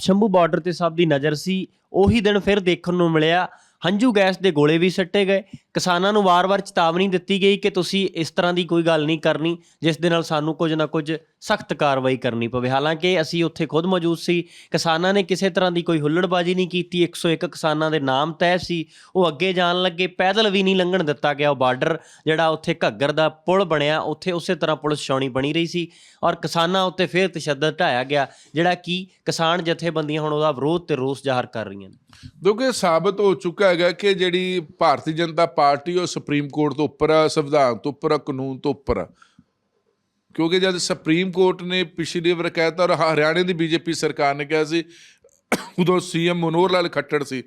Shambhu border ਤੇ ਸਭ ਦੀ ਨਜ਼ਰ ਸੀ। ਉਹੀ ਦਿਨ ਫਿਰ ਦੇਖਣ ਨੂੰ ਮਿਲਿਆ, ਹੰਝੂ ਗੈਸ ਦੇ ਗੋਲੇ ਵੀ ਸੱਟੇ ਗਏ। ਕਿਸਾਨਾਂ ਨੂੰ ਵਾਰ-ਵਾਰ ਚੇਤਾਵਨੀ ਦਿੱਤੀ ਗਈ ਕਿ ਤੁਸੀਂ ਇਸ ਤਰ੍ਹਾਂ ਦੀ ਕੋਈ ਗੱਲ ਨਹੀਂ ਕਰਨੀ, ਜਿਸ ਦੇ ਨਾਲ ਸਾਨੂੰ ਕੁਝ ਨਾ ਕੁਝ ਸਖਤ ਕਾਰਵਾਈ ਕਰਨੀ ਪਵੇ। ਹਾਲਾਂਕਿ ਅਸੀਂ ਉੱਥੇ ਖੁਦ ਮੌਜੂਦ ਸੀ, ਕਿਸਾਨਾਂ ਨੇ ਕਿਸੇ ਤਰ੍ਹਾਂ ਦੀ ਕੋਈ ਹੁੱਲੜਬਾਜ਼ੀ ਨਹੀਂ ਕੀਤੀ। 101 ਕਿਸਾਨਾਂ ਦੇ ਨਾਮ ਤੈਅ ਸੀ। ਉਹ ਅੱਗੇ ਜਾਣ ਲੱਗੇ, ਪੈਦਲ ਵੀ ਨਹੀਂ ਲੰਘਣ ਦਿੱਤਾ ਗਿਆ। ਉਹ ਬਾਰਡਰ ਜਿਹੜਾ ਉੱਥੇ ਘੱਗਰ ਦਾ ਪੁਲ ਬਣਿਆ, ਉੱਥੇ ਉਸੇ ਤਰ੍ਹਾਂ ਪੁਲਿਸ ਛਾਉਣੀ ਬਣੀ ਰਹੀ ਸੀ ਔਰ ਕਿਸਾਨਾਂ ਉੱਤੇ ਫਿਰ ਤਸ਼ੱਦਦ ਢਾਇਆ ਗਿਆ, ਜਿਹੜਾ ਕਿ ਕਿਸਾਨ ਜਥੇਬੰਦੀਆਂ ਹੁਣ ਉਹਦਾ ਵਿਰੋਧ ਤੇ ਰੋਸ ਜ਼ਾਹਰ ਕਰ ਰਹੀਆਂ ਨੇ। ਕਿਉਂਕਿ ਇਹ ਸਾਬਤ ਹੋ ਚੁੱਕਾ ਹੈਗਾ ਕਿ ਜਿਹੜੀ ਭਾਰਤੀ ਜਨਤਾ ਪਾਰਟੀ ਉਹ ਸੁਪਰੀਮ ਕੋਰਟ ਤੋਂ ਉੱਪਰ ਆ, ਸੰਵਿਧਾਨ ਤੋਂ ਉੱਪਰ ਆ, ਕਾਨੂੰਨ ਤੋਂ ਉੱਪਰ ਆ। ਕਿਉਂਕਿ ਜਦ ਸੁਪਰੀਮ ਕੋਰਟ ਨੇ ਪਿਛਲੀ ਵਾਰ ਕਹਿਤਾ ਔਰ ਹਰਿਆਣੇ ਦੀ ਬੀਜੇਪੀ ਸਰਕਾਰ ਨੇ ਕਿਹਾ ਸੀ, ਉਦੋਂ ਸੀਐਮ ਮਨੋਹਰ ਲਾਲ ਖੱਟੜ ਸੀ,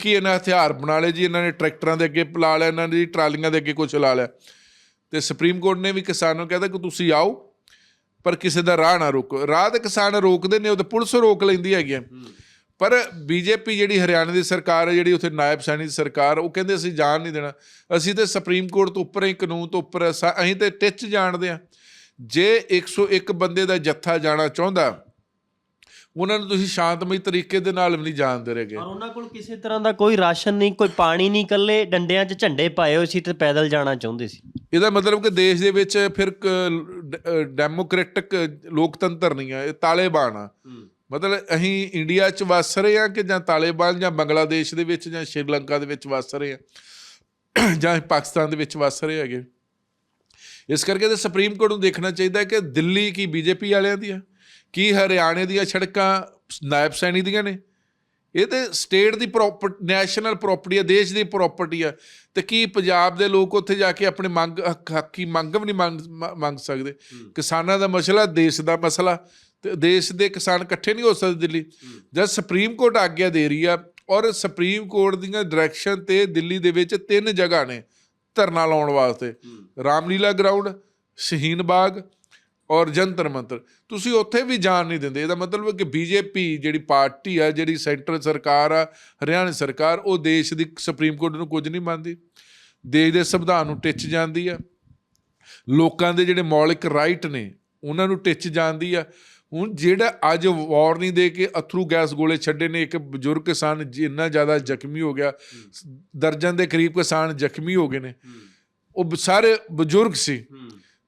ਕਿ ਇਹਨਾਂ ਹਥਿਆਰ ਬਣਾ ਲਏ ਜੀ, ਇਹਨਾਂ ਨੇ ਟਰੈਕਟਰਾਂ ਦੇ ਅੱਗੇ ਲਾ ਲਿਆ, ਇਹਨਾਂ ਦੀ ਟਰਾਲੀਆਂ ਦੇ ਅੱਗੇ ਕੁਛ ਲਾ ਲਿਆ। ਤੇ ਸੁਪਰੀਮ ਕੋਰਟ ਨੇ ਵੀ ਕਿਸਾਨਾਂ ਨੂੰ ਕਹਿੰਦਾ ਕਿ ਤੁਸੀਂ ਆਓ, ਪਰ ਕਿਸੇ ਦਾ ਰਾਹ ਨਾ ਰੋਕੋ। ਰਾਹ ਤੇ ਕਿਸਾਨ ਰੋਕਦੇ ਨੇ, ਉਹ ਤੇ ਪੁਲਿਸ ਰੋਕ ਲੈਂਦੀ ਹੈਗੀ ਆ ਪਰ ਬੀਜੇਪੀ ਜਿਹੜੀ ਹਰਿਆਣਾ ਦੀ ਸਰਕਾਰ ਹੈ ਜਿਹੜੀ ਉੱਥੇ ਨਾਇਬ ਸੈਣੀ ਦੀ ਸਰਕਾਰ ਉਹ ਕਹਿੰਦੇ ਅਸੀਂ ਜਾਣ ਨਹੀਂ ਦੇਣਾ। ਅਸੀਂ ਤੇ ਸੁਪਰੀਮ ਕੋਰਟ ਤੋਂ ਉੱਪਰ ਹੀ ਕਾਨੂੰਨ ਤੋਂ ਉੱਪਰ ਅਸੀਂ ਤੇ ਟਿੱਚ ਜਾਣਦੇ ਆ ਜੇ 101 ਬੰਦੇ ਦਾ ਜੱਥਾ ਜਾਣਾ ਚਾਹੁੰਦਾ ਉਹਨਾਂ ਨੂੰ ਤੁਸੀਂ ਸ਼ਾਂਤਮਈ ਤਰੀਕੇ ਦੇ ਨਾਲ ਵੀ ਨਹੀਂ ਜਾਣ ਦੇ ਰਹੇਗੇ। ਔਰ ਉਹਨਾਂ ਕੋਲ ਕਿਸੇ ਤਰ੍ਹਾਂ ਦਾ ਕੋਈ ਰਾਸ਼ਨ ਨਹੀਂ ਕੋਈ ਪਾਣੀ ਨਹੀਂ ਇਕੱਲੇ ਡੰਡਿਆਂ 'ਚ ਝੰਡੇ ਪਾਏ ਹੋਏ ਸੀ ਤੇ ਪੈਦਲ ਜਾਣਾ ਚਾਹੁੰਦੇ ਸੀ। ਇਹਦਾ ਮਤਲਬ ਕਿ ਦੇਸ਼ ਦੇ ਵਿੱਚ ਫਿਰ ਡੈਮੋਕ੍ਰੈਟਿਕ ਲੋਕਤੰਤਰ ਨਹੀਂ ਆ ਇਹ ਤਾਲਿਬਾਨ ਆ। ਮਤਲਬ ਅਸੀਂ ਇੰਡੀਆ 'ਚ ਵਸ ਰਹੇ ਆ ਕਿ ਜਾਂ ਤਾਲਿਬਾਨ ਜਾਂ ਬੰਗਲਾਦੇਸ਼ ਦੇ ਵਿੱਚ ਜਾਂ ਸ਼੍ਰੀਲੰਕਾ ਦੇ ਵਿੱਚ ਵਸ ਰਹੇ ਆ ਜਾਂ ਪਾਕਿਸਤਾਨ ਦੇ ਵਿੱਚ ਵਸ ਰਹੇ ਹੈਗੇ। ਇਸ ਕਰਕੇ ਤੇ ਸੁਪਰੀਮ ਕੋਰਟ ਨੂੰ ਦੇਖਣਾ ਚਾਹੀਦਾ ਹੈ ਕਿ ਦਿੱਲੀ ਕੀ ਬੀਜੇਪੀ ਵਾਲਿਆਂ ਦੀ ਆ ਕੀ ਹਰਿਆਣੇ ਦੀਆਂ ਸੜਕਾਂ ਨਾਇਬ ਸੈਣੀ ਦੀਆਂ ਨੇ। ਇਹ ਤੇ ਸਟੇਟ ਦੀ ਪ੍ਰਾਪਰਟੀ ਨੈਸ਼ਨਲ ਪ੍ਰਾਪਰਟੀ ਹੈ ਦੇਸ਼ ਦੀ ਪ੍ਰਾਪਰਟੀ ਹੈ ਤੇ ਕੀ ਪੰਜਾਬ ਦੇ ਲੋਕ ਉੱਥੇ ਜਾ ਕੇ ਆਪਣੇ ਮੰਗ ਹੱਕ- ਮੰਗ ਵੀ ਨਹੀਂ ਮੰਗ ਸਕਦੇ। ਕਿਸਾਨਾਂ ਦਾ ਮਸਲਾ ਦੇਸ਼ ਦਾ ਮਸਲਾ ਤੇ ਦੇਸ਼ ਦੇ ਕਿਸਾਨ ਇਕੱਠੇ ਨਹੀਂ ਹੋ ਸਕਦੇ ਦਿੱਲੀ। ਜਦ ਸੁਪਰੀਮ ਕੋਰਟ ਆਗਿਆ ਦੇ ਰਹੀ ਆ ਔਰ ਸੁਪਰੀਮ ਕੋਰਟ ਦੀਆਂ ਡਾਇਰੈਕਸ਼ਨ ਤੇ ਦਿੱਲੀ ਦੇ ਵਿੱਚ ਤਿੰਨ ਜਗ੍ਹਾ ਨੇ ਧਰਨਾ ਲਾਉਣ ਵਾਸਤੇ। ਰਾਮਲੀਲਾ ਗਰਾਊਂਡ ਸ਼ਹੀਨ ਬਾਗ ਔਰ ਜੰਤਰ ਮੰਤਰ। ਤੁਸੀਂ ਉੱਥੇ ਵੀ ਜਾਣ ਨਹੀਂ ਦਿੰਦੇ। ਇਹਦਾ ਮਤਲਬ ਹੈ ਕਿ ਬੀਜੇਪੀ ਜਿਹੜੀ ਪਾਰਟੀ ਆ, ਜਿਹੜੀ ਸੈਂਟਰ ਸਰਕਾਰ ਆ, ਹਰਿਆਣਾ ਸਰਕਾਰ, ਉਹ ਦੇਸ਼ ਦੀ ਸੁਪਰੀਮ ਕੋਰਟ ਨੂੰ ਕੁਝ ਨਹੀਂ ਮੰਨਦੀ। ਦੇਸ਼ ਦੇ ਸੰਵਿਧਾਨ ਨੂੰ ਟਿੱਚ ਜਾਂਦੀ ਆ। ਲੋਕਾਂ ਦੇ ਜਿਹੜੇ ਮੌਲਿਕ ਰਾਈਟ ਨੇ, ਉਹਨਾਂ ਨੂੰ ਟਿੱਚ ਜਾਂਦੀ ਆ। ਹੁਣ ਜਿਹੜਾ ਅੱਜ ਵਾਰਨਿੰਗ ਦੇ ਕੇ ਅਥਰੂ ਗੈਸ ਗੋਲੇ ਛੱਡੇ ਨੇ ਇੱਕ ਬਜ਼ੁਰਗ ਕਿਸਾਨ ਜਿੰਨਾ ਜ਼ਿਆਦਾ ਜ਼ਖਮੀ ਹੋ ਗਿਆ ਦਰਜਨ ਦੇ ਕਰੀਬ ਕਿਸਾਨ ਜ਼ਖਮੀ ਹੋ ਗਏ ਨੇ। ਉਹ ਸਾਰੇ ਬਜ਼ੁਰਗ ਸੀ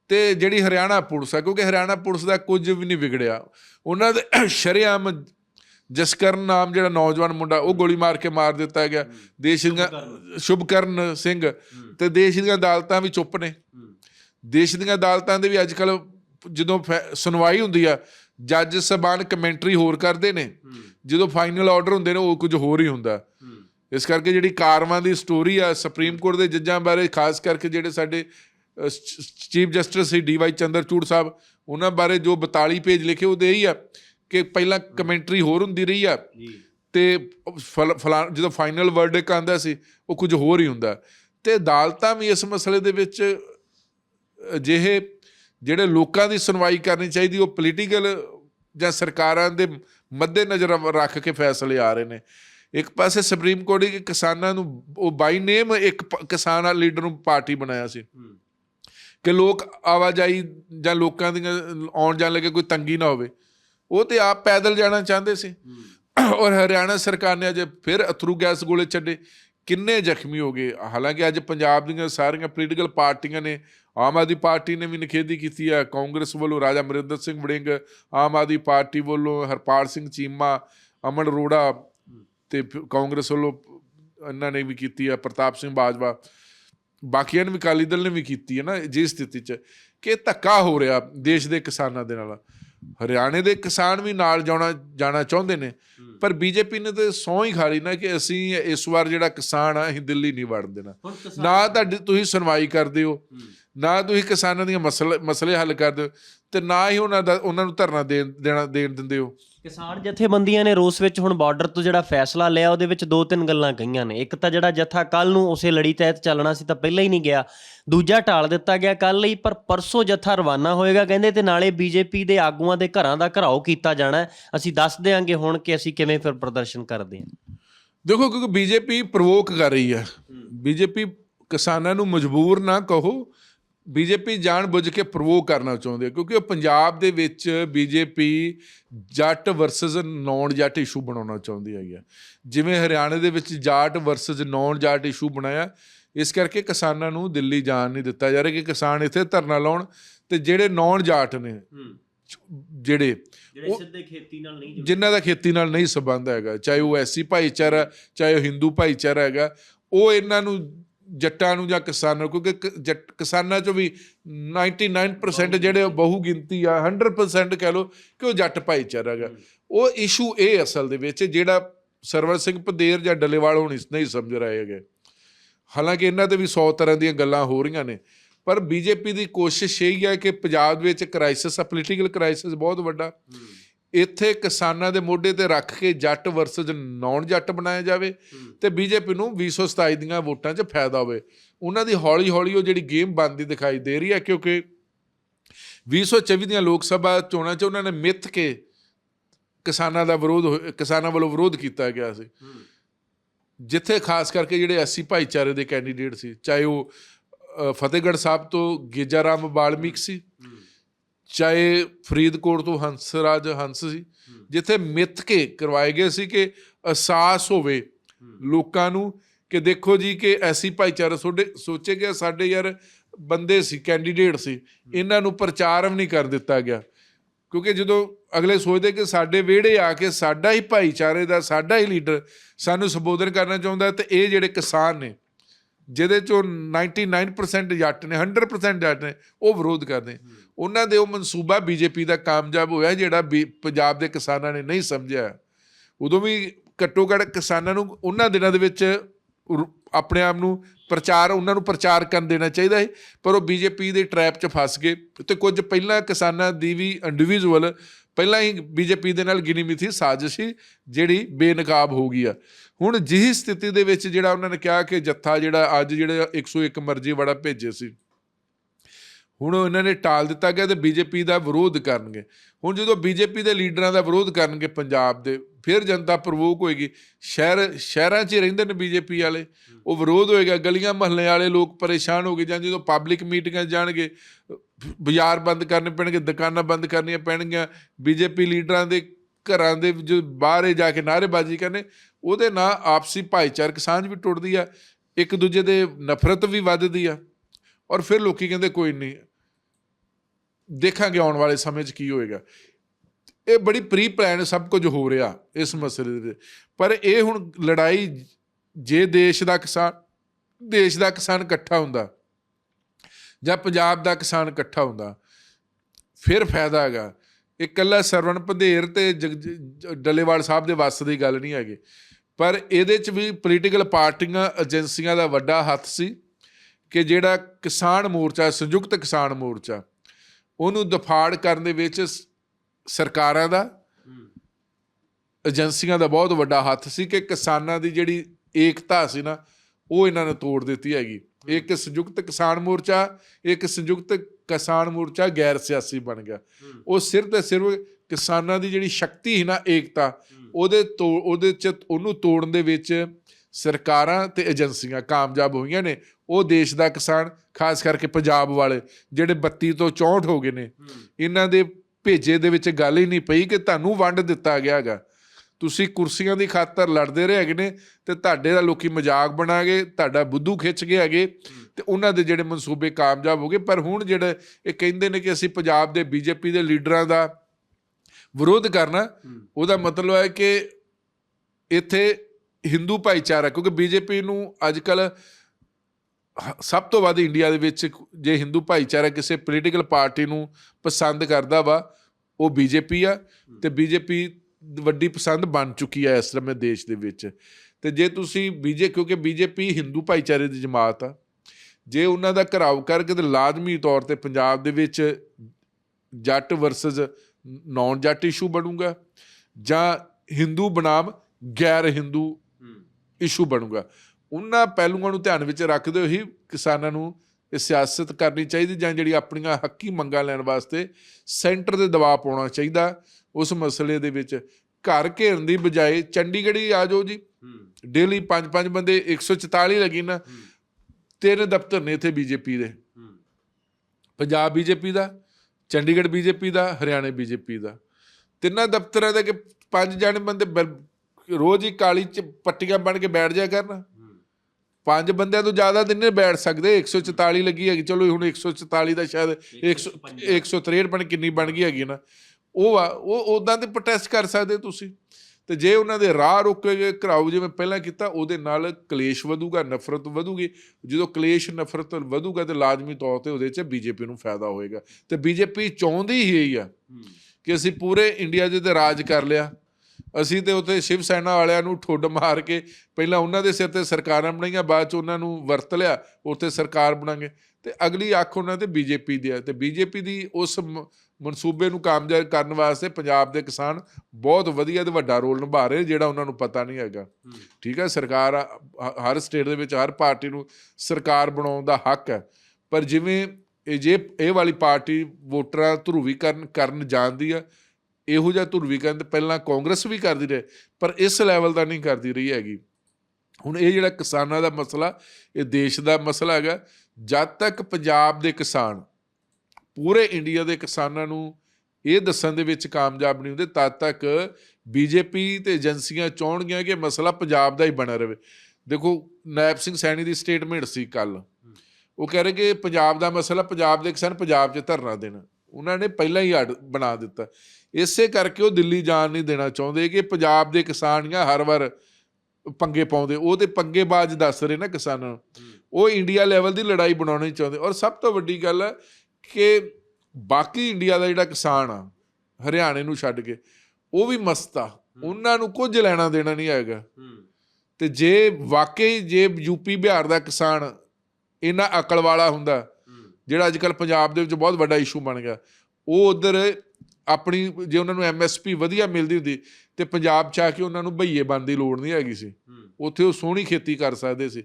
ਤੇ ਜਿਹੜੀ ਹਰਿਆਣਾ ਪੁਲਿਸ ਆ ਕਿਉਂਕਿ ਹਰਿਆਣਾ ਪੁਲਿਸ ਦਾ ਕੁਝ ਵੀ ਨਹੀਂ ਵਿਗੜਿਆ। ਉਹਨਾਂ ਦੇ ਸ਼ਰੇਆਮ ਜਸਕਰਨ ਨਾਮ ਜਿਹੜਾ ਨੌਜਵਾਨ ਮੁੰਡਾ ਉਹ ਗੋਲੀ ਮਾਰ ਕੇ ਮਾਰ ਦਿੱਤਾ ਗਿਆ। ਦੇਸ਼ ਦੀਆਂ ਸ਼ੁਭਕਰਨ। ਸਿੰਘ ਤੇ ਦੇਸ਼ ਦੀਆਂ ਅਦਾਲਤਾਂ ਵੀ ਚੁੱਪ ਨੇ। ਦੇਸ਼ ਦੀਆਂ ਅਦਾਲਤਾਂ ਦੇ ਵੀ ਅੱਜ ਕੱਲ ਜਦੋਂ ਸੁਣਵਾਈ ਹੁੰਦੀ ਆ ਜੱਜ ਸਬਾਨ ਕਮੈਂਟਰੀ ਹੋਰ ਕਰਦੇ ਨੇ। ਜਦੋਂ ਫਾਈਨਲ ਆਰਡਰ ਹੁੰਦੇ ਨੇ ਉਹ ਕੁਝ ਹੋਰ ਹੀ ਹੁੰਦਾ। ਇਸ ਕਰਕੇ ਜਿਹੜੀ ਕਾਰਵਾਂ ਦੀ ਸਟੋਰੀ ਆ ਸੁਪਰੀਮ ਕੋਰਟ ਦੇ ਜੱਜਾਂ ਬਾਰੇ ਖਾਸ ਕਰਕੇ ਜਿਹੜੇ ਸਾਡੇ ਚੀਫ ਜਸਟਿਸ ਸੀ ਡੀਵਾਈ ਚੰਦਰਚੂੜ ਸਾਹਿਬ ਉਹਨਾਂ ਬਾਰੇ ਜੋ 42 ਪੇਜ ਲਿਖੇ ਉਹਦੇ ਇਹੀ ਆ ਕਿ ਪਹਿਲਾਂ ਕਮੈਂਟਰੀ ਹੋਰ ਹੁੰਦੀ ਰਹੀ ਆ। ਤੇ ਫਲ- ਫਲਾ ਜਦੋਂ ਫਾਈਨਲ ਵਰਡਿਕ ਆਂਦਾ ਸੀ ਉਹ ਕੁਝ ਹੋਰ ਹੀ ਹੁੰਦਾ। ਤੇ ਅਦਾਲਤਾਂ ਵੀ ਇਸ ਮਸਲੇ ਦੇ ਵਿੱਚ ਅਜਿਹੇ ਜਿਹੜੇ ਲੋਕਾਂ ਦੀ ਸੁਣਵਾਈ ਕਰਨੀ ਚਾਹੀਦੀ ਉਹ ਪੋਲੀਟੀਕਲ ਜਾਂ ਸਰਕਾਰਾਂ ਦੇ ਮੱਦੇ ਨਜ਼ਰ ਰੱਖ ਕੇ ਫੈਸਲੇ ਆ ਰਹੇ ਨੇ। ਇੱਕ ਪਾਸੇ ਸੁਪਰੀਮ ਕੋਰਟ ਹੀ ਕਿਸਾਨਾਂ ਨੂੰ ਉਹ ਬਾਈ ਨੇਮ ਇੱਕ ਕਿਸਾਨ ਲੀਡਰ ਨੂੰ ਪਾਰਟੀ ਬਣਾਇਆ ਸੀ। ਕਿ ਲੋਕ ਆਵਾਜਾਈ ਜਾਂ ਲੋਕਾਂ ਦੀਆਂ ਆਉਣ ਜਾਣ ਲੱਗੇ ਕੋਈ ਤੰਗੀ ਨਾ ਹੋਵੇ। ਉਹ ਤੇ ਆਪ ਪੈਦਲ ਜਾਣਾ ਚਾਹੁੰਦੇ ਸੀ। ਔਰ ਹਰਿਆਣਾ ਸਰਕਾਰ ਨੇ ਅੱਜ ਫਿਰ ਅਥਰੂ ਗੈਸ ਗੋਲੇ ਛੱਡੇ। ਕਿੰਨੇ ਜ਼ਖਮੀ ਹੋ ਗਏ? ਹਾਲਾਂਕਿ ਅੱਜ ਪੰਜਾਬ ਦੀਆਂ ਸਾਰੀਆਂ ਪੋਲੀਟੀਕਲ ਪਾਰਟੀਆਂ ਨੇ ਆਮ ਆਦਮੀ ਪਾਰਟੀ ਨੇ ਵੀ ਨਿਖੇਧੀ ਕੀਤੀ ਹੈ। ਕਾਂਗਰਸ ਵੱਲੋਂ ਰਾਜਾ ਅਮਰਿੰਦਰ ਸਿੰਘ ਵੜਿੰਗ, ਆਮ ਆਦਮੀ ਪਾਰਟੀ ਵੱਲੋਂ ਹਰਪਾਲ ਸਿੰਘ ਚੀਮਾ, ਅਮਨ ਅਰੋੜਾ ਤੇ ਫਿਰ ਕਾਂਗਰਸ ਵੱਲੋਂ ਇਹਨਾਂ ਨੇ ਵੀ ਕੀਤੀ ਹੈ, ਪ੍ਰਤਾਪ ਸਿੰਘ ਬਾਜਵਾ। ਬਾਕੀਆਂ ਨੇ ਵੀ ਅਕਾਲੀ ਦਲ ਨੇ ਵੀ ਕੀਤੀ ਹੈ ਨਾ, ਜਿਸ ਸਥਿਤੀ 'ਚ ਕਿ ਧੱਕਾ ਹੋ ਰਿਹਾ ਦੇਸ਼ ਦੇ ਕਿਸਾਨਾਂ ਦੇ ਨਾਲ। ਹਰਿਆਣੇ ਦੇ ਕਿਸਾਨ ਵੀ ਨਾਲ ਜਾਣਾ ਜਾਣਾ ਚਾਹੁੰਦੇ ਨੇ ਪਰ ਬੀਜੇਪੀ ਨੇ ਤੇ ਸੌਂ ਹੀ ਖਾ ਲਈ ਨਾ ਕਿ ਅਸੀਂ ਇਸ ਵਾਰ ਜਿਹੜਾ ਕਿਸਾਨ ਆ ਅਸੀਂ ਦਿੱਲੀ ਨਹੀਂ ਵੜਨ ਦੇਣਾ। ਨਾ ਤੁਹਾਡੀ ਤੁਸੀਂ ਸੁਣਵਾਈ ਕਰਦੇ ਹੋ। ਨਾ ਤੁਸੀਂ ਕਿਸਾਨਾਂ ਦੀਆਂ ਮਸਲੇ ਮਸਲੇ ਹੱਲ ਕਰਦੇ ਹੋ ਤੇ ਨਾ ਹੀ ਉਹਨਾਂ ਦਾ ਉਹਨਾਂ ਨੂੰ ਧਰਨਾ ਦੇਣ ਦੇਣਾ ਦੇਣ ਦਿੰਦੇ ਹੋ। ਕਿਸਾਨ ਜਥੇਬੰਦੀਆਂ ਨੇ ਰੋਸ ਵਿੱਚ ਹੁਣ ਬਾਰਡਰ ਤੋਂ ਜਿਹੜਾ ਫੈਸਲਾ ਲਿਆ ਉਹਦੇ ਵਿੱਚ ਦੋ ਤਿੰਨ ਗੱਲਾਂ ਕਹੀਆਂ ਨੇ। ਇੱਕ ਤਾਂ ਜਿਹੜਾ ਜਥਾ ਕੱਲ ਨੂੰ ਉਸੇ ਲੜੀ ਤਹਿਤ ਚੱਲਣਾ ਸੀ ਤਾਂ ਪਹਿਲਾਂ ਹੀ ਨਹੀਂ ਗਿਆ। ਦੂਜਾ ਟਾਲ ਦਿੱਤਾ ਗਿਆ ਕੱਲ ਲਈ ਪਰ ਪਰਸੋਂ ਜਥਾ ਰਵਾਨਾ ਹੋਏਗਾ ਕਹਿੰਦੇ ਤੇ ਨਾਲੇ ਬੀਜੇਪੀ ਦੇ ਆਗੂਆਂ ਦੇ ਘਰਾਂ ਦਾ ਘਰਾਓ ਕੀਤਾ ਜਾਣਾ। ਅਸੀਂ ਦੱਸ ਦਿਆਂਗੇ ਹੁਣ ਕਿ ਅਸੀਂ ਕਿਵੇਂ ਫਿਰ ਪ੍ਰਦਰਸ਼ਨ ਕਰਦੇ ਹਾਂ। ਦੇਖੋ ਕਿਉਂਕਿ ਬੀਜੇਪੀ ਪ੍ਰਵੋਕ ਕਰ ਰਹੀ ਹੈ। ਬੀਜੇਪੀ ਕਿਸਾਨਾਂ ਨੂੰ ਮਜਬੂਰ ਨਾ ਕਹੋ ਬੀਜੇਪੀ ਜਾਣ ਬੁੱਝ ਕੇ ਪ੍ਰਵੋਕ ਕਰਨਾ ਚਾਹੁੰਦੀ ਹੈ ਕਿਉਂਕਿ ਉਹ ਪੰਜਾਬ ਦੇ ਵਿੱਚ ਬੀਜੇਪੀ ਜੱਟ ਵਰਸਸ ਨੌਨ ਜੱਟ ਇਸ਼ੂ ਬਣਾਉਣਾ ਚਾਹੁੰਦੀ ਹੈਗੀ ਜਿਵੇਂ ਹਰਿਆਣਾ ਦੇ ਵਿੱਚ Jat versus non Jat issue ਬਣਾਇਆ ਇਸ ਕਰਕੇ ਕਿਸਾਨਾਂ ਨੂੰ ਦਿੱਲੀ ਜਾਣ ਨਹੀਂ ਦਿੱਤਾ ਜਾ ਰਿਹਾ ਕਿ ਕਿਸਾਨ ਇੱਥੇ ਧਰਨਾ ਲਾਉਣ ਤੇ ਜਿਹੜੇ ਨੌਨ ਜਾਟ ਨੇ ਜਿਹੜੇ ਜਿਹੜੇ ਸਿੱਧੇ ਖੇਤੀ ਨਾਲ ਨਹੀਂ ਜਿਨ੍ਹਾਂ ਦਾ ਖੇਤੀ ਨਾਲ ਨਹੀਂ ਸੰਬੰਧ ਹੈਗਾ ਚਾਹੇ ਉਹ ਐਸੀ ਭਾਈਚਾਰਾ ਚਾਹੇ ਉਹ ਹਿੰਦੂ ਭਾਈਚਾਰਾ ਹੈਗਾ ਉਹ ਇਹਨਾਂ ਨੂੰ ਜੱਟਾਂ ਨੂੰ ਜਾਂ ਕਿਸਾਨਾਂ ਨੂੰ ਕਿਉਂਕਿ ਕਿਸਾਨਾਂ ਚੋਂ ਵੀ 99% ਜਿਹੜੇ ਉਹ ਬਹੁ ਗਿਣਤੀ ਆ 100% ਕਹਿ ਲੋ ਕਿ ਉਹ ਜੱਟ ਭਾਈਚਾਰਾ ਹੈਗਾ ਉਹ ਇਸ਼ੂ ਇਹ ਅਸਲ ਦੇ ਵਿੱਚ ਜਿਹੜਾ ਸਰਵਰ ਸਿੰਘ ਪਦੇਰ ਜਾਂ ਡੱਲੇਵਾਲ ਹੁਣ ਇਸ ਨਹੀਂ ਸਮਝ ਰਹੇ ਹੈਗੇ। ਹਾਲਾਂਕਿ ਇਹਨਾਂ ਤੇ ਵੀ 100 ਤਰ੍ਹਾਂ ਦੀਆਂ ਗੱਲਾਂ ਹੋ ਰਹੀਆਂ ਨੇ ਪਰ ਬੀਜੇਪੀ ਦੀ ਕੋਸ਼ਿਸ਼ ਇਹੀ ਹੈ ਕਿ ਪੰਜਾਬ ਵਿੱਚ ਕ੍ਰਾਈਸਿਸ ਆ ਪੋਲੀਟੀਕਲ ਕ੍ਰਾਈਸਿਸ ਬਹੁਤ ਵੱਡਾ। ਇੱਥੇ ਕਿਸਾਨਾਂ ਦੇ ਮੋਢੇ ਤੇ ਰੱਖ ਕੇ ਜੱਟ ਵਰਸਸ ਨੌਨ ਜੱਟ ਬਣਾਇਆ ਜਾਵੇ ਤੇ ਬੀਜੇਪੀ ਨੂੰ 227 ਦੀਆਂ ਵੋਟਾਂ 'ਚ ਫਾਇਦਾ ਹੋਵੇ। ਉਹਨਾਂ ਦੀ ਹੌਲੀ ਹੌਲੀ ਉਹ ਜਿਹੜੀ ਗੇਮ ਬਣਦੀ ਦਿਖਾਈ ਦੇ ਰਹੀ ਹੈ ਕਿਉਂਕਿ 2024 ਦੀਆਂ ਲੋਕ ਸਭਾ ਚੋਣਾਂ 'ਚ ਉਹਨਾਂ ਨੇ ਮਿੱਥ ਕੇ ਕਿਸਾਨਾਂ ਦਾ ਵਿਰੋਧ ਕਿਸਾਨਾਂ ਵੱਲੋਂ ਵਿਰੋਧ ਕੀਤਾ ਗਿਆ ਸੀ। ਜਿੱਥੇ ਖਾਸ ਕਰਕੇ ਜਿਹੜੇ ਐਸੀ ਭਾਈਚਾਰੇ ਦੇ ਕੈਂਡੀਡੇਟ ਸੀ ਚਾਹੇ ਉਹ ਫਤਿਹਗੜ੍ਹ ਸਾਹਿਬ ਤੋਂ ਗੇਜਾ ਰਾਮ ਬਾਲਮੀਕ ਸੀ ਚਾਹੇ ਫਰੀਦਕੋਟ ਤੋਂ ਹੰਸਰਾਜ ਹੰਸ ਸੀ ਜਿੱਥੇ ਮਿੱਥ ਕੇ ਕਰਵਾਏ ਗਏ ਸੀ ਕਿ ਅਹਿਸਾਸ ਹੋਵੇ ਲੋਕਾਂ ਨੂੰ ਕਿ ਦੇਖੋ ਜੀ ਕਿ ਐਸੀ ਭਾਈਚਾਰਾ ਤੁਹਾਡੇ ਸੋਚੇ ਗਿਆ ਸਾਡੇ ਯਾਰ ਬੰਦੇ ਸੀ ਕੈਂਡੀਡੇਟ ਸੀ ਇਹਨਾਂ ਨੂੰ ਪ੍ਰਚਾਰ ਵੀ ਨਹੀਂ ਕਰ ਦਿੱਤਾ ਗਿਆ। ਕਿਉਂਕਿ ਜਦੋਂ ਅਗਲੇ ਸੋਚਦੇ ਕਿ ਸਾਡੇ ਵਿਹੜੇ ਆ ਕੇ ਸਾਡਾ ਹੀ ਭਾਈਚਾਰੇ ਦਾ ਸਾਡਾ ਹੀ ਲੀਡਰ ਸਾਨੂੰ ਸੰਬੋਧਨ ਕਰਨਾ ਚਾਹੁੰਦਾ ਤੇ ਇਹ ਜਿਹੜੇ ਕਿਸਾਨ ਨੇ ਜਿਹਦੇ ਚੋਂ 99% ਜੱਟ ਨੇ 100% ਜੱਟ ਨੇ, ਉਹ ਵਿਰੋਧ ਕਰਦੇ ਉਹਨਾਂ ਦੇ ਉਹ ਮਨਸੂਬਾ ਬੀਜੇਪੀ ਦਾ ਕਾਮਯਾਬ ਹੋਇਆ, ਜਿਹੜਾ ਬੀ- ਪੰਜਾਬ ਦੇ ਕਿਸਾਨਾਂ ਨੇ ਨਹੀਂ ਸਮਝਿਆ। ਉਦੋਂ ਵੀ ਘੱਟੋ ਘੱਟ ਕਿਸਾਨਾਂ ਨੂੰ ਉਹਨਾਂ ਦਿਨਾਂ ਦੇ ਵਿੱਚ ਰ- ਆਪਣੇ ਆਪ ਨੂੰ ਪ੍ਰਚਾਰ, ਉਹਨਾਂ ਨੂੰ ਪ੍ਰਚਾਰ ਕਰਨ ਦੇਣਾ ਚਾਹੀਦਾ ਹੈ ਪਰ ਉਹ ਬੀਜੇਪੀ ਦੇ ਟ੍ਰੈਪ 'ਚ ਫਸ ਗਏ। ਤੇ ਕੁਝ ਪਹਿਲਾਂ ਕਿਸਾਨਾਂ ਦੀ ਵੀ ਇੰਡੀਵਿਜੂਅਲ ਪਹਿਲਾਂ ਹੀ ਬੀਜੇਪੀ ਦੇ ਨਾਲ ਗਿਣੀ ਮਿਥੀ ਸਾਜ਼ਿਸ਼ ਸੀ ਜਿਹੜੀ ਬੇਨਕਾਬ ਹੋ ਗਈ ਆ। ਹੁਣ ਜਿਹੀ ਸਥਿਤੀ ਦੇ ਵਿੱਚ ਜਿਹੜਾ ਉਹਨਾਂ ਨੇ ਕਿਹਾ ਕਿ ਜੱਥਾ ਜਿਹੜਾ ਅੱਜ ਜਿਹੜਾ 101 ਮਰਜ਼ੀ ਵਾਲਾ ਭੇਜੇ ਸੀ, ਹੁਣ ਇਹਨਾਂ ਨੇ ਟਾਲ ਦਿੱਤਾ ਗਿਆ ਤੇ ਬੀਜੇਪੀ ਦਾ ਵਿਰੋਧ ਕਰਨਗੇ। ਹੁਣ ਜਦੋਂ ਬੀਜੇਪੀ ਦੇ ਲੀਡਰਾਂ ਦਾ ਵਿਰੋਧ ਕਰਨਗੇ ਪੰਜਾਬ ਦੇ, ਫਿਰ ਜਨਤਾ ਪ੍ਰਵੋਕ ਹੋਏਗੀ। ਸ਼ਹਿਰ, ਸ਼ਹਿਰਾਂ 'ਚ ਹੀ ਰਹਿੰਦੇ ਨੇ ਬੀਜੇਪੀ ਵਾਲੇ। ਉਹ ਵਿਰੋਧ ਹੋਏਗਾ, ਗਲੀਆਂ ਮਹੱਲੇ ਵਾਲੇ ਲੋਕ ਪਰੇਸ਼ਾਨ ਹੋ ਗਏ ਜਾਂ ਜਦੋਂ ਪਬਲਿਕ ਮੀਟਿੰਗਾਂ 'ਚ ਜਾਣਗੇ ਬਾਜ਼ਾਰ ਬੰਦ ਕਰਨੇ ਪੈਣਗੇ, ਦੁਕਾਨਾਂ ਬੰਦ ਕਰਨੀਆਂ ਪੈਣਗੀਆਂ, ਬੀਜੇਪੀ ਲੀਡਰਾਂ ਦੇ ਘਰਾਂ ਦੇ ਜੋ ਬਾਹਰੇ ਜਾ ਕੇ ਨਾਅਰੇਬਾਜ਼ੀ ਕਰਨੇ, ਉਹਦੇ ਨਾਲ ਆਪਸੀ ਭਾਈਚਾਰਕ ਸਾਂਝ ਵੀ ਟੁੱਟਦੀ ਆ, ਇੱਕ ਦੂਜੇ ਦੇ ਨਫ਼ਰਤ ਵੀ ਵੱਧਦੀ ਆ, ਔਰ ਫਿਰ ਲੋਕੀ ਕਹਿੰਦੇ ਕੋਈ ਨਹੀਂ, ਦੇਖਾਂਗੇ ਆਉਣ ਵਾਲੇ ਸਮੇਂ 'ਚ ਕੀ ਹੋਏਗਾ। ਇਹ ਬੜੀ ਪ੍ਰੀ ਪਲਾਨ ਸਭ ਕੁਝ ਹੋ ਰਿਹਾ ਇਸ ਮਸਲੇ ਦੇ, ਪਰ ਇਹ ਹੁਣ ਲੜਾਈ, ਜੇ ਦੇਸ਼ ਦਾ ਕਿਸਾਨ, ਦੇਸ਼ ਦਾ ਕਿਸਾਨ ਇਕੱਠਾ ਹੁੰਦਾ ਜਾਂ ਪੰਜਾਬ ਦਾ ਕਿਸਾਨ ਇਕੱਠਾ ਹੁੰਦਾ, ਫਿਰ ਫਾਇਦਾ ਹੈਗਾ। ਇਹ ਇਕੱਲਾ ਸਰਵਣ ਭਦੇਰ ਤੇ ਜਗ- ਜ- ਡੱਲੇਵਾਲ ਸਾਹਿਬ ਦੇ ਵੱਸ ਦੀ ਗੱਲ ਨਹੀਂ ਹੈਗੀ। ਪਰ ਇਹਦੇ 'ਚ ਵੀ ਪੋਲੀਟੀਕਲ ਪਾਰਟੀਆਂ ਏਜੰਸੀਆਂ ਦਾ ਵੱਡਾ ਹੱਥ ਸੀ ਕਿ ਜਿਹੜਾ ਕਿਸਾਨ ਮੋਰਚਾ, ਸੰਯੁਕਤ ਕਿਸਾਨ ਮੋਰਚਾ, ਉਹਨੂੰ ਦਫਾੜ ਕਰਨ ਦੇ ਵਿੱਚ ਸਰਕਾਰਾਂ ਦਾ ਏਜੰਸੀਆਂ ਦਾ ਬਹੁਤ ਵੱਡਾ ਹੱਥ ਸੀ ਕਿ ਕਿਸਾਨਾਂ ਦੀ ਜਿਹੜੀ ਏਕਤਾ ਸੀ ਨਾ, ਉਹ ਇਹਨਾਂ ਨੇ ਤੋੜ ਦਿੱਤੀ ਹੈਗੀ। ਇੱਕ ਸੰਯੁਕਤ ਕਿਸਾਨ ਮੋਰਚਾ ਇੱਕ ਸੰਯੁਕਤ ਕਿਸਾਨ ਮੋਰਚਾ ਗੈਰ ਸਿਆਸੀ ਬਣ ਗਿਆ। ਉਹ ਸਿਰਫ ਤੇ ਸਿਰਫ ਕਿਸਾਨਾਂ ਦੀ ਜਿਹੜੀ ਸ਼ਕਤੀ ਸੀ ਨਾ ਏਕਤਾ ਉਹਦੇ ਤੋਂ ਉਹਦੇ ਚ ਉਹਨੂੰ ਤੋੜਨ ਦੇ ਵਿੱਚ ਸਰਕਾਰਾਂ ਤੇ ਏਜੰਸੀਆਂ ਕਾਮਯਾਬ ਹੋਈਆਂ ਨੇ। ਉਹ ਦੇਸ਼ ਦਾ ਕਿਸਾਨ ਖਾਸ ਕਰਕੇ ਪੰਜਾਬ ਵਾਲੇ ਜਿਹੜੇ 32 ਤੋਂ 64 ਹੋ ਗਏ ਨੇ। ਇਹਨਾਂ ਦੇ ਭੇਜੇ ਦੇ ਵਿੱਚ ਗੱਲ ਹੀ ਨਹੀਂ ਪਈ ਕਿ ਤੁਹਾਨੂੰ ਵੰਡ ਦਿੱਤਾ ਗਿਆ ਹੈਗਾ। ਤੁਸੀਂ ਕੁਰਸੀਆਂ ਦੀ ਖਾਤਰ ਲੜਦੇ ਰਹੇ ਹੈਗੇ ਨੇ ਤੇ ਤੁਹਾਡੇ ਦਾ ਲੋਕੀ ਮਜ਼ਾਕ ਬਣਾ ਗਏ ਤੁਹਾਡਾ ਬੁੱਧੂ ਖਿੱਚ ਗਏ ਹੈਗੇ ਤੇ ਉਹਨਾਂ ਦੇ ਜਿਹੜੇ ਮਨਸੂਬੇ ਕਾਮਯਾਬ ਹੋ ਗਏ। ਪਰ ਹੁਣ ਜਿਹੜੇ ਇਹ ਕਹਿੰਦੇ ਨੇ ਕਿ ਅਸੀਂ ਪੰਜਾਬ ਦੇ ਬੀਜੇਪੀ ਦੇ ਲੀਡਰਾਂ ਦਾ ਵਿਰੋਧ ਕਰਨਾ, ਉਹਦਾ ਮਤਲਬ ਹੈ ਕਿ ਇੱਥੇ ਹਿੰਦੂ ਭਾਈਚਾਰਾ, ਕਿਉਂਕਿ ਬੀਜੇਪੀ ਨੂੰ ਅੱਜ ਕੱਲ ਸਭ ਤੋਂ ਵੱਧ ਇੰਡੀਆ ਦੇ ਵਿੱਚ ਜੇ ਹਿੰਦੂ ਭਾਈਚਾਰਾ ਕਿਸੇ ਪੋਲੀਟੀਕਲ ਪਾਰਟੀ ਨੂੰ ਪਸੰਦ ਕਰਦਾ ਵਾ, ਉਹ ਬੀਜੇਪੀ ਆ ਤੇ ਬੀਜੇਪੀ ਵੱਡੀ ਪਸੰਦ ਬਣ ਚੁੱਕੀ ਹੈ ਇਸ ਸਮੇਂ ਦੇਸ਼ ਦੇ ਵਿੱਚ। ਤੇ ਜੇ ਤੁਸੀਂ ਬੀਜੇ ਕਿਉਂਕਿ ਬੀਜੇਪੀ ਹਿੰਦੂ ਭਾਈਚਾਰੇ ਦੀ ਜਮਾਤ ਆ ਜੇ ਉਹਨਾਂ ਦਾ ਘਰਾਓ ਕਰਕੇ ਤੇ ਲਾਜ਼ਮੀ ਤੌਰ ਤੇ ਪੰਜਾਬ ਦੇ ਵਿੱਚ ਜੱਟ ਵਰਸਸ ਨੌਨ ਜੱਟ ਇਸ਼ੂ ਬਣੂਗਾ ਜਾਂ ਹਿੰਦੂ ਬਨਾਮ ਗੈਰ ਹਿੰਦੂ ਇਸ਼ੂ ਬਣੂਗਾ ਉਹਨਾਂ ਪਹਿਲੂਆਂ ਨੂੰ ਧਿਆਨ ਵਿੱਚ ਰੱਖਦੇ ਹੋਏ ਹੀ ਕਿਸਾਨਾਂ ਨੂੰ ਇਹ ਸਿਆਸਤ ਕਰਨੀ ਚਾਹੀਦੀ ਜਾਂ ਜਿਹੜੀ ਆਪਣੀਆਂ ਹੱਕੀ ਮੰਗਾਂ ਲੈਣ ਵਾਸਤੇ ਸੈਂਟਰ ਦੇ ਦਬਾਅ ਪਾਉਣਾ ਚਾਹੀਦਾ ਉਸ ਮਸਲੇ ਦੇ ਵਿੱਚ। ਘਰ ਘੇਰਨ ਦੀ ਬਜਾਏ ਚੰਡੀਗੜ੍ਹ ਹੀ ਆ ਜਾਓ ਜੀ। ਡੇਲੀ ਪੰਜ ਪੰਜ ਬੰਦੇ 144 ਲੱਗੀ ਨਾ। ਤਿੰਨ ਦਫ਼ਤਰ ਨੇ ਇੱਥੇ ਬੀਜੇਪੀ ਦੇ। ਪੰਜਾਬ ਬੀਜੇਪੀ ਦਾ ਚੰਡੀਗੜ੍ਹ ਬੀਜੇਪੀ ਦਾ ਹਰਿਆਣਾ ਬੀਜੇਪੀ ਦਾ। ਤਿੰਨਾਂ ਦਫ਼ਤਰਾਂ ਦੇ ਕਿ ਪੰਜ ਜਾਣੇ ਬੰਦੇ ਰੋਜ਼ ਹੀ ਕਾਲੀ ਚ ਪੱਟੀਆਂ ਬਣ ਕੇ ਬੈਠ ਜਾਇਆ ਕਰਨ। ਪੰਜ ਬੰਦਿਆਂ ਤੋਂ ਜ਼ਿਆਦਾ ਦਿਨ ਨਹੀਂ ਬੈਠ ਸਕਦੇ 144 ਲੱਗੀ ਹੈਗੀ ਚਲੋ ਹੁਣ 144 ਦਾ ਸ਼ਾਇਦ 100 163 ਬਣ ਕਿੰਨੀ ਬਣ ਗਈ ਹੈਗੀ ਨਾ। ਉਹ ਆ ਉਹ ਉਦਾਂ ਦੇ ਪ੍ਰੋਟੈਸਟ ਕਰ ਸਕਦੇ ਤੁਸੀਂ। ਤੇ ਜੇ ਉਹਨਾਂ ਦੇ ਰਾਹ ਰੋਕੇਗੇ ਘਰਾਓ ਜਿਵੇਂ ਪਹਿਲਾਂ ਕੀਤਾ ਉਹਦੇ ਨਾਲ ਕਲੇਸ਼ ਵਧੂਗਾ ਨਫ਼ਰਤ ਵਧੂਗੀ। ਜਦੋਂ ਕਲੇਸ਼ ਨਫ਼ਰਤ ਵਧੂਗਾ ਤੇ ਲਾਜ਼ਮੀ ਤੌਰ ਤੇ ਉਹਦੇ 'ਚ ਬੀਜੇਪੀ ਨੂੰ ਫਾਇਦਾ ਹੋਏਗਾ। ਤੇ ਬੀਜੇਪੀ ਚਾਹੁੰਦੀ ਹੀ ਇਹੀ ਆ ਕਿ ਅਸੀਂ ਪੂਰੇ ਇੰਡੀਆ ਦੇ ਤੇ ਰਾਜ ਕਰ ਲਿਆ। ਅਸੀਂ ਤੇ ਉੱਥੇ ਸ਼ਿਵ ਸੈਨਾ ਵਾਲਿਆਂ ਨੂੰ ਠੁੱਡ ਮਾਰ ਕੇ ਪਹਿਲਾਂ ਉਹਨਾਂ ਦੇ ਸਿਰ ਤੇ ਸਰਕਾਰਾਂ ਬਣਾਈਆਂ ਬਾਅਦ ਚ ਉਹਨਾਂ ਨੂੰ ਵਰਤ ਲਿਆ ਉੱਥੇ ਸਰਕਾਰ ਬਣਾਂਗੇ ਤੇ ਅਗਲੀ ਅੱਖ ਉਹਨਾਂ ਤੇ ਬੀਜੇਪੀ ਦੀ ਹੈ ਤੇ ਬੀਜੇਪੀ ਦੀ ਉਸ ਮਨਸੂਬੇ ਨੂੰ ਕਾਮਯਾਬ ਕਰਨ ਵਾਸਤੇ ਪੰਜਾਬ ਦੇ ਕਿਸਾਨ ਬਹੁਤ ਵਧੀਆ ਤੇ ਵੱਡਾ ਰੋਲ ਨਿਭਾ ਰਹੇ ਜਿਹੜਾ ਉਹਨਾਂ ਨੂੰ ਪਤਾ ਨਹੀਂ ਹੈਗਾ। ਠੀਕ ਹੈ ਸਰਕਾਰ ਹਰ ਸਟੇਟ ਦੇ ਵਿੱਚ ਹਰ ਪਾਰਟੀ ਨੂੰ ਸਰਕਾਰ ਬਣਾਉਣ ਦਾ ਹੱਕ ਹੈ। ਪਰ ਜਿਵੇਂ ਇਹ ਜੇ ਇਹ ਵਾਲੀ ਪਾਰਟੀ ਵੋਟਰਾਂ ਧਰੂਵੀਕਰਨ ਕਰਨ ਜਾਣਦੀ ਆ ਇਹੋ ਜਿਹਾ ਧਰੂਵੀਕਰਨ ਤਾਂ ਪਹਿਲਾਂ ਕਾਂਗਰਸ ਵੀ ਕਰਦੀ ਰਹੇ, ਪਰ ਇਸ ਲੈਵਲ ਦਾ ਨਹੀਂ ਕਰਦੀ ਰਹੀ ਹੈਗੀ। ਹੁਣ ਇਹ ਜਿਹੜਾ ਕਿਸਾਨਾਂ ਦਾ ਮਸਲਾ, ਇਹ ਦੇਸ਼ ਦਾ ਮਸਲਾ ਹੈਗਾ। ਜਦ ਤੱਕ ਪੰਜਾਬ ਦੇ ਕਿਸਾਨ, ਪੂਰੇ ਇੰਡੀਆ ਦੇ ਕਿਸਾਨਾਂ ਨੂੰ ਇਹ ਦੱਸਣ ਦੇ ਵਿੱਚ ਕਾਮਯਾਬ ਨਹੀਂ ਹੁੰਦੇ, ਤਦ ਤੱਕ ਬੀਜੇਪੀ ਤੇ ਏਜੰਸੀਆਂ ਚਾਹਣਗੀਆਂ ਕਿ ਮਸਲਾ ਪੰਜਾਬ ਦਾ ਹੀ ਬਣਾ ਰਹੇ। ਦੇਖੋ, ਨਾਇਬ ਸਿੰਘ ਸੈਣੀ ਦੀ ਸਟੇਟਮੈਂਟ ਸੀ ਕੱਲ ਉਹ ਕਹਿ ਰਹੇ ਕਿ ਪੰਜਾਬ ਦਾ ਮਸਲਾ, ਪੰਜਾਬ ਦੇ ਕਿਸਾਨ ਪੰਜਾਬ 'ਚ ਧਰਨਾ ਦੇਣ। ਉਹਨਾਂ ਨੇ ਪਹਿਲਾਂ ਹੀ ਅੜ ਬਣਾ ਦਿੱਤਾ। ਇਸੇ ਕਰਕੇ ਉਹ ਦਿੱਲੀ ਜਾਣ ਨਹੀਂ ਦੇਣਾ ਚਾਹੁੰਦੇ ਕਿ ਪੰਜਾਬ ਦੇ ਕਿਸਾਨੀਆਂ ਹਰ ਵਾਰ ਪੰਗੇ ਪਾਉਂਦੇ। ਉਹ ਤੇ ਪੰਗੇਬਾਜ਼ ਦੱਸ ਰਹੇ ਨਾ ਕਿਸਾਨਾਂ ਨੂੰ। ਉਹ ਇੰਡੀਆ ਲੈਵਲ ਦੀ ਲੜਾਈ ਬਣਾਉਣੀ ਚਾਹੁੰਦੇ। ਔਰ ਸਭ ਤੋਂ ਵੱਡੀ ਗੱਲ ਹੈ ਕਿ ਬਾਕੀ ਇੰਡੀਆ ਦਾ ਜਿਹੜਾ ਕਿਸਾਨ ਆ ਹਰਿਆਣੇ ਨੂੰ ਛੱਡ ਕੇ ਉਹ ਵੀ ਮਸਤ ਆ। ਉਹਨਾਂ ਨੂੰ ਕੁਝ ਲੈਣਾ ਦੇਣਾ ਨਹੀਂ ਹੈਗਾ। ਤੇ ਜੇ ਵਾਕਈ ਜੇ ਯੂਪੀ ਬਿਹਾਰ ਦਾ ਕਿਸਾਨ ਇਹਨਾਂ ਅਕਲ ਵਾਲਾ ਹੁੰਦਾ ਜਿਹੜਾ ਅੱਜ ਕੱਲ ਪੰਜਾਬ ਦੇ ਵਿੱਚ ਬਹੁਤ ਵੱਡਾ ਇਸ਼ੂ ਬਣ ਗਿਆ। ਉਹ ਉਧਰ ਆਪਣੀ ਜੇ ਉਹਨਾਂ ਨੂੰ ਐਮਐਸਪੀ ਵਧੀਆ ਮਿਲਦੀ ਹੁੰਦੀ ਤੇ ਪੰਜਾਬ ਚ ਆ ਕੇ ਉਹਨਾਂ ਨੂੰ ਭਈਏ ਬਣਨ ਦੀ ਲੋੜ ਨਹੀਂ ਹੈਗੀ ਸੀ। ਉੱਥੇ ਉਹ ਸੋਹਣੀ ਖੇਤੀ ਕਰ ਸਕਦੇ ਸੀ।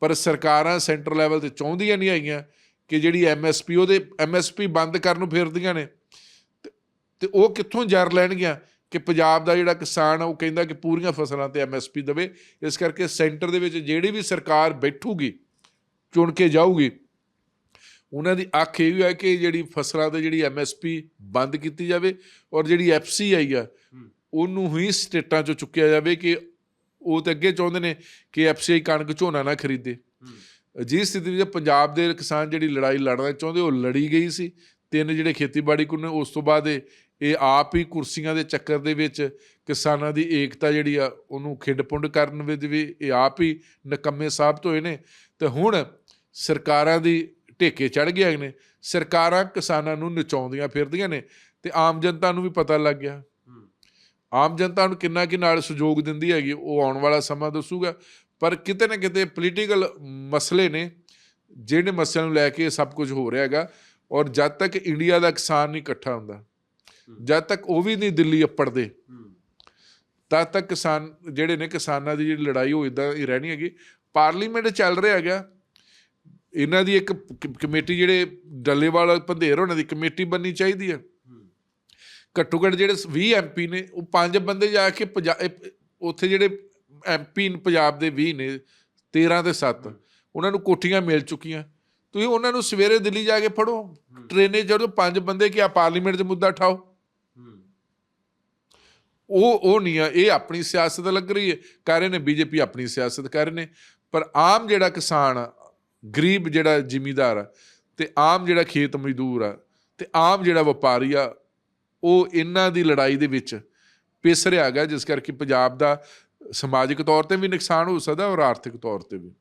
ਪਰ ਸਰਕਾਰਾਂ ਸੈਂਟਰ ਲੈਵਲ ਤੇ ਚਾਹੁੰਦੀਆਂ ਨਹੀਂ ਹੈਗੀਆਂ ਕਿ ਜਿਹੜੀ ਐਮਐਸਪੀ ਉਹਦੇ ਐਮਐਸਪੀ ਬੰਦ ਕਰਨ ਨੂੰ ਫਿਰਦੀਆਂ ਨੇ। ਤੇ- ਤੇ ਉਹ ਕਿੱਥੋਂ ਜਰ ਲੈਣਗੀਆਂ ਕਿ ਪੰਜਾਬ ਦਾ ਜਿਹੜਾ ਕਿਸਾਨ ਆ ਉਹ ਕਹਿੰਦਾ ਕਿ ਪੂਰੀਆਂ ਫਸਲਾਂ ਤੇ ਐਮਐਸਪੀ ਦੇਵੇ। ਇਸ ਕਰਕੇ ਸੈਂਟਰ ਦੇ ਵਿੱਚ ਜਿਹੜੀ ਵੀ ਸਰਕਾਰ ਬੈਠੂਗੀ ਚੁਣ ਕੇ ਜਾਊਗੀ ਉਹਨਾਂ ਦੀ ਅੱਖ ਇਹ ਵੀ ਹੈ ਕਿ ਜਿਹੜੀ ਫਸਲਾਂ ਤੇ ਜਿਹੜੀ ਐਮਐਸਪੀ ਬੰਦ ਕੀਤੀ ਜਾਵੇ ਔਰ ਜਿਹੜੀ ਐਫਸੀਆਈ ਆ ਉਹਨੂੰ ਹੀ ਸਟੇਟਾਂ ਚੋਂ ਚੁੱਕਿਆ ਜਾਵੇ ਕਿ ਉਹ ਤੇ ਅੱਗੇ ਚਾਹੁੰਦੇ ਨੇ ਕਿ ਐਫਸੀਆਈ ਕਣਕ ਝੋਨਾ ਨਾ ਖਰੀਦੇ। ਜਿਸ ਸਥਿਤੀ ਵਿੱਚ ਪੰਜਾਬ ਦੇ ਕਿਸਾਨ ਜਿਹੜੀ ਲੜਾਈ ਲੜਨਾ ਚਾਹੁੰਦੇ ਉਹ ਲੜੀ ਗਈ ਸੀ। ਤਿੰਨ ਜਿਹੜੇ ਖੇਤੀਬਾੜੀ ਕਾਨੂੰਨ ਉਸ ਤੋਂ ਬਾਅਦ ਇਹ ਇਹ ਆਪ ਹੀ ਕੁਰਸੀਆਂ ਦੇ ਚੱਕਰ ਦੇ ਵਿੱਚ ਕਿਸਾਨਾਂ ਦੀ ਏਕਤਾ ਜਿਹੜੀ ਆ ਉਹਨੂੰ ਖਿੰਡ-ਪੁੰਡ ਕਰਨ ਵਿੱਚ ਵੀ ਇਹ ਆਪ ਹੀ ਨਕੰਮੇ ਸਾਬਤ ਹੋਏ ਨੇ। ਤੇ ਹੁਣ ਸਰਕਾਰਾਂ ਦੀ ਢੇਕੇ ਚੜ ਗਏ ਨੇ ਸਰਕਾਰਾਂ ਕਿਸਾਨਾਂ ਨੂੰ ਨਚਾਉਂਦੀਆਂ ਫਿਰਦੀਆਂ ਨੇ ਤੇ ਆਮ ਜਨਤਾ ਨੂੰ ਵੀ ਪਤਾ ਲੱਗ ਗਿਆ। ਆਮ ਜਨਤਾ ਨੂੰ ਕਿੰਨਾ ਕਿ ਨਾਲ ਸਹਿਯੋਗ ਦਿੰਦੀ ਹੈਗੀ ਉਹ ਆਉਣ ਵਾਲਾ ਸਮਾਂ ਦੱਸੂਗਾ। ਪਰ ਕਿਤੇ ਨਾ ਕਿਤੇ ਪੋਲੀਟੀਕਲ ਮਸਲੇ ਨੇ ਜਿਹੜੇ ਮਸਲਿਆਂ ਨੂੰ ਲੈ ਕੇ ਸਭ ਕੁਝ ਹੋ ਰਿਹਾ ਹੈਗਾ ਔਰ ਜਦ ਤੱਕ ਇੰਡੀਆ ਦਾ ਕਿਸਾਨ ਨਹੀਂ ਇਕੱਠਾ ਹੁੰਦਾ ਜਦ ਤੱਕ ਉਹ ਵੀ ਨਹੀਂ ਦਿੱਲੀ ਅੱਪੜਦੇ ਤਦ ਤੱਕ ਕਿਸਾਨ ਜਿਹੜੇ ਨੇ ਕਿਸਾਨਾਂ ਦੀ ਜਿਹੜੀ ਲੜਾਈ ਉਹ ਇਦਾਂ ਹੀ ਰਹਿਣੀ ਹੈਗੀ। ਪਾਰਲੀਮੈਂਟ ਚੱਲ ਰਿਹਾ ਹੈਗਾ ਇਹਨਾਂ ਦੀ ਇੱਕ ਕਮੇਟੀ ਜਿਹੜੇ ਡੱਲੇਵਾਲ ਪੰਧੇਰ ਉਹਨਾਂ ਦੀ ਕਮੇਟੀ ਬਣਨੀ ਚਾਹੀਦੀ ਹੈ ਘੱਟੋ ਘੱਟ ਜਿਹੜੇ 20 ਐਮਪੀ ਨੇ, ਉਹ ਪੰਜ ਬੰਦੇ ਜਾ ਕੇ ਪੰਜਾ- ਉੱਥੇ ਜਿਹੜੇ ਐਮਪੀ ਪੰਜਾਬ ਦੇ 20 ਨੇ 13 ਤੇ 7 ਉਹਨਾਂ ਨੂੰ ਕੋਠੀਆਂ ਮਿਲ ਚੁੱਕੀਆਂ। ਤੁਸੀਂ ਉਹਨਾਂ ਨੂੰ ਸਵੇਰੇ ਦਿੱਲੀ ਜਾ ਕੇ ਫੜੋ, ਟ੍ਰੇਨੇ ਜਦੋਂ ਪੰਜ ਬੰਦੇ ਕਿ ਆ ਪਾਰਲੀਮੈਂਟ 'ਚ ਮੁੱਦਾ ਉਠਾਓ। ਉਹ ਉਹ ਨਹੀਂ ਆ, ਇਹ ਆਪਣੀ ਸਿਆਸਤ ਲੱਗ ਰਹੀ ਹੈ। ਕਰ ਰਹੇ ਨੇ ਬੀਜੇਪੀ ਆਪਣੀ ਸਿਆਸਤ ਕਰ ਰਹੇ ਨੇ, ਪਰ ਆਮ ਜਿਹੜਾ ਕਿਸਾਨ ਆ ਗਰੀਬ ਜਿਹੜਾ ਜ਼ਿਮੀਦਾਰ ਆ, ਤੇ ਆਮ ਜਿਹੜਾ ਖੇਤ ਮਜ਼ਦੂਰ ਆ, ਤੇ ਆਮ ਜਿਹੜਾ ਵਪਾਰੀ ਆ, ਉਹ ਇਹਨਾਂ ਦੀ ਲੜਾਈ ਦੇ ਵਿੱਚ ਪਿਸ ਰਿਹਾ ਹੈਗਾ, ਜਿਸ ਕਰਕੇ ਪੰਜਾਬ ਦਾ ਸਮਾਜਿਕ ਤੌਰ ਤੇ ਵੀ ਨੁਕਸਾਨ ਹੋ ਸਕਦਾ ਔਰ ਆਰਥਿਕ ਤੌਰ ਤੇ ਵੀ।